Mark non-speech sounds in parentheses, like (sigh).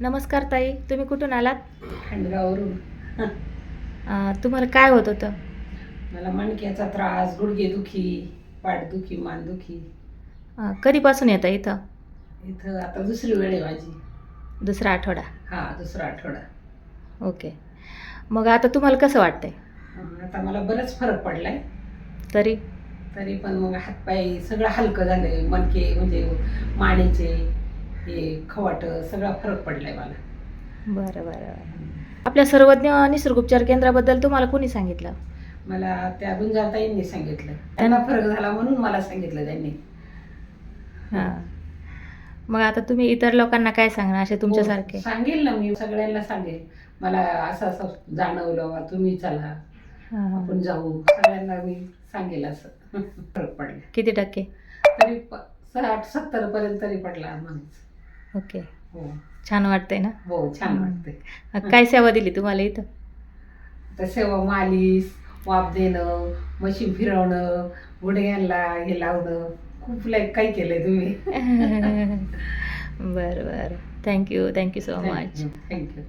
नमस्कार ताई तुम्ही कुठून आलात? खंडगावरून अं, तुम्हाला काय होत होतं? मला मणक्याचा त्रास गुडघेदुखी पाठदुखी मानदुखी. अं, कधीपासून येतं इथं? इथं आता दुसरी वेळ आहे माझी. दुसरा आठवडा? हा दुसरा आठवडा. ओके. मग आता तुम्हाला कसं वाटतंय? अं, आता मला बरंच फरक पडलाय. तरी? तरी पण मग हातपाय सगळं हलकं झालंय मणके म्हणजे मानेचे. हे खवाट सगळा फरक पडलाय मला. बरं बरं बरं. आपल्या सर्वज्ञ निसर्गोपचार केंद्राबद्दल तुम्हाला कोणी सांगितलं? मला त्या गुंजाताईंनी सांगितलं. त्यांना फरक झाला म्हणून मला सांगितलं त्यांनी. हां. मग आता तुम्ही इतर लोकांना काय सांगणार असे तुमच्यासारखे? हो, सांगेल ना मी सगळ्यांना सांगेल. मला असं असं जाणवलं बा, तुम्ही चला. हां, हां. आपण जाऊ. सगळ्यांना मी सांगेल असं. (laughs) फरक पडला. किती टक्के? तरी प- साठ सत्तर पर्यंत तरी पडला म्हणायचं ओके. हो. छान वाटतंय ना? हो छान हम्म. वाटते अं, काय सेवा दिली तुम्हाला इथं? आता सेवा मालीस वाफ देणं मशीन फिरवणं गुडघ्यांना हे लावणं खूप लाईक काही केलंय तुम्ही. (laughs) बरं बरं. Thank you thank you so much thank you